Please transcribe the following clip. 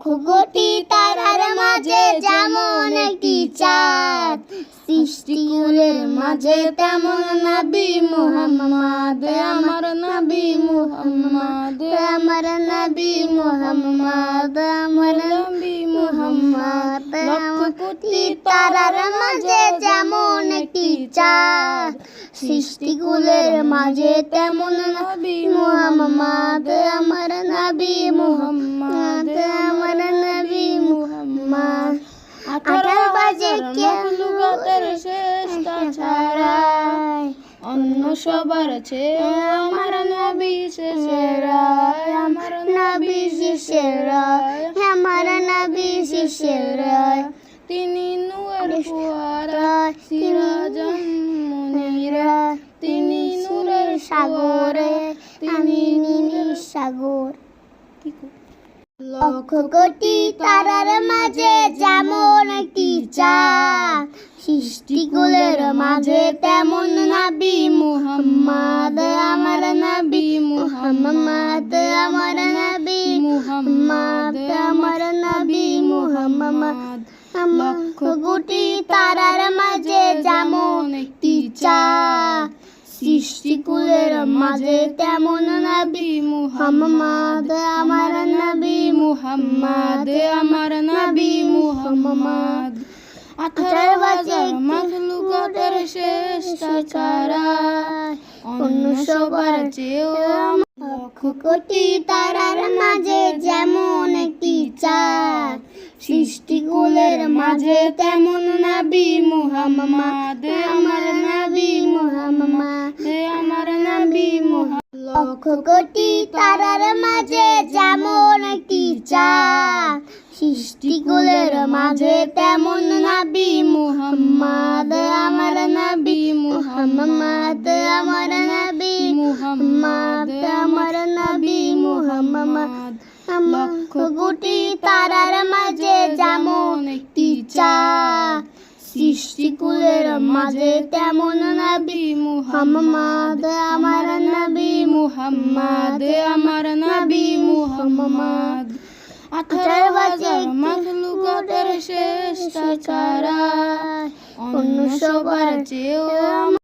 লক্ষ কোটি তারার মাঝে যেমন একটি চাঁদ। সৃষ্টিকুলের মাঝে তেমন নবী মুহাম্মদ। আমার নবী মুহাম্মদ। আমার নবী মুহাম্মদ। আমার নবী মুহাম্মদ। লক্ষ কোটি তারার মাঝে যেমন একটি চাঁদ। সৃষ্টিকুলের মাঝে তেমন নবী মুহাম্মদ আমার নবী মুহাম্মদ আমার নবী মুহাম্মদ। আঠারো বাজে কে লুগাতের শ্রেষ্ঠ ছাড়াই অন্য সবার চেয়ে আমার নবী সেরা আমার নবী শিশেরা আমার নবী শিশেরা তিনি নূরের ফুয়ারা সিরাজন সাগরে, আমি নীল সাগর। লক্ষ কোটি তারার মাঝে যেমন একটি চাঁদ সৃষ্টিকুলের মাঝে তেমন নবী মুহাম্মদ, আমার নবী মুহাম্মদ, আমার নবী মুহাম্মদ, আমার নবী মুহাম্মদ। লক্ষ কোটি তারার মাঝে যেমন সৃষ্টিকুলের মাঝে তেমন নবী মুহাম্মদ, আমার নবী মুহাম্মদ, আমার নবী মুহাম্মদ। আঠারো হাজার মখলুকাতের শ্রেষ্ঠ ছাড়া অন্য সবার চেয়েও লক্ষ কোটি তারার মাঝে যেমন একটি চাঁদ, সৃষ্টিকুলের মাঝে তেমন নবী মুহাম্মদ, আমার নবী লক্ষ কোটি তারার মাঝে যেমন একটি চাঁদ, সৃষ্টিকুলের মাঝে তেমন নবী মুহাম্মদ, আমার নবী মুহাম্মদ, আমার নবী মুহাম্মদ, আমার নবী মুহাম্মদ। লক্ষ কোটি তারার মাঝে যেমন একটি চাঁদ, সৃষ্টিকুলের মাঝে তেমন নবী মুহাম্মদ, আমার মুহাম্মদ আমার নবী মুহাম্মদ। আঠারো হাজার মখলুকাতের শ্রেষ্ঠ চারা অন্য সবার চেয়েও